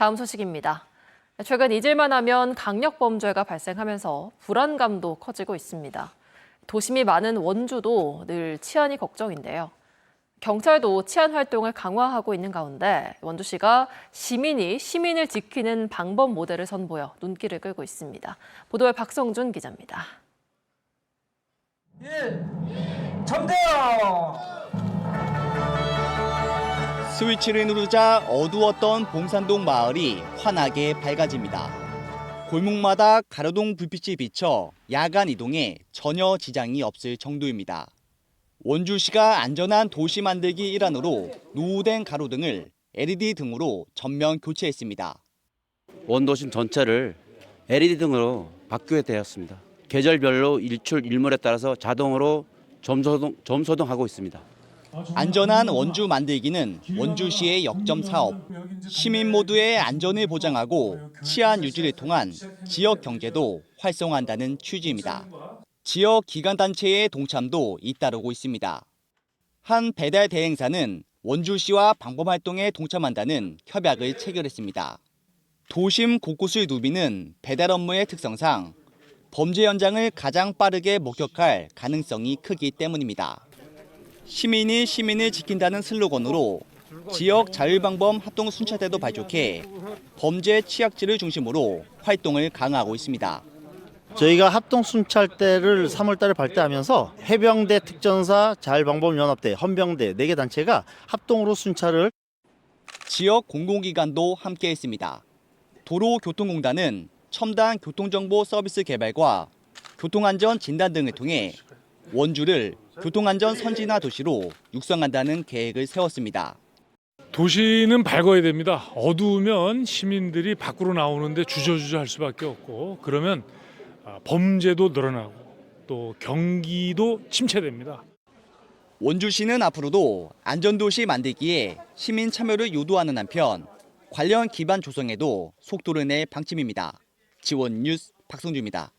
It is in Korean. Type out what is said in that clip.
다음 소식입니다. 최근 잊을만 하면 강력 범죄가 발생하면서 불안감도 커지고 있습니다. 도심이 많은 원주도 늘 치안이 걱정인데요. 경찰도 치안 활동을 강화하고 있는 가운데 원주시가 시민이 시민을 지키는 방법 모델을 선보여 눈길을 끌고 있습니다. 보도에 박성준 기자입니다. 일 점대요. 스위치를 누르자 어두웠던 봉산동 마을이 환하게 밝아집니다. 골목마다 가로등 불빛이 비쳐 야간 이동에 전혀 지장이 없을 정도입니다. 원주시가 안전한 도시 만들기 일환으로 노후된 가로등을 LED 등으로 전면 교체했습니다. 원도심 전체를 LED 등으로 바뀌게 되었습니다. 계절별로 일출 일몰에 따라서 자동으로 점소동, 점소동하고 있습니다. 안전한 원주 만들기는 원주시의 역점 사업. 시민 모두의 안전을 보장하고 치안 유지를 통한 지역 경제도 활성화한다는 취지입니다. 지역 기관 단체의 동참도 잇따르고 있습니다. 한 배달 대행사는 원주시와 방범 활동에 동참한다는 협약을 체결했습니다. 도심 곳곳을 누비는 배달 업무의 특성상 범죄 현장을 가장 빠르게 목격할 가능성이 크기 때문입니다. 시민이 시민을 지킨다는 슬로건으로 지역 자율방범 합동 순찰대도 발족해 범죄 취약지를 중심으로 활동을 강화하고 있습니다. 저희가 합동 순찰대를 3월달에 발대하면서 해병대, 특전사, 자율방법연합대, 헌병대 4개 단체가 합동으로 순찰을 지역 공공기관도 함께했습니다. 도로교통공단은 첨단 교통정보 서비스 개발과 교통안전 진단 등을 통해 원주를 교통안전 선진화 도시로 육성한다는 계획을 세웠습니다. 도시는 밝아야 됩니다. 어두우면 시민들이 밖으로 나오는데 주저주저 할 수밖에 없고 그러면 아, 범죄도 늘어나고 또 경기도 침체됩니다. 원주시는 앞으로도 안전도시 만들기에 시민 참여를 유도하는 한편 관련 기반 조성에도 속도를 낼 방침입니다. 지원 뉴스 박성주입니다.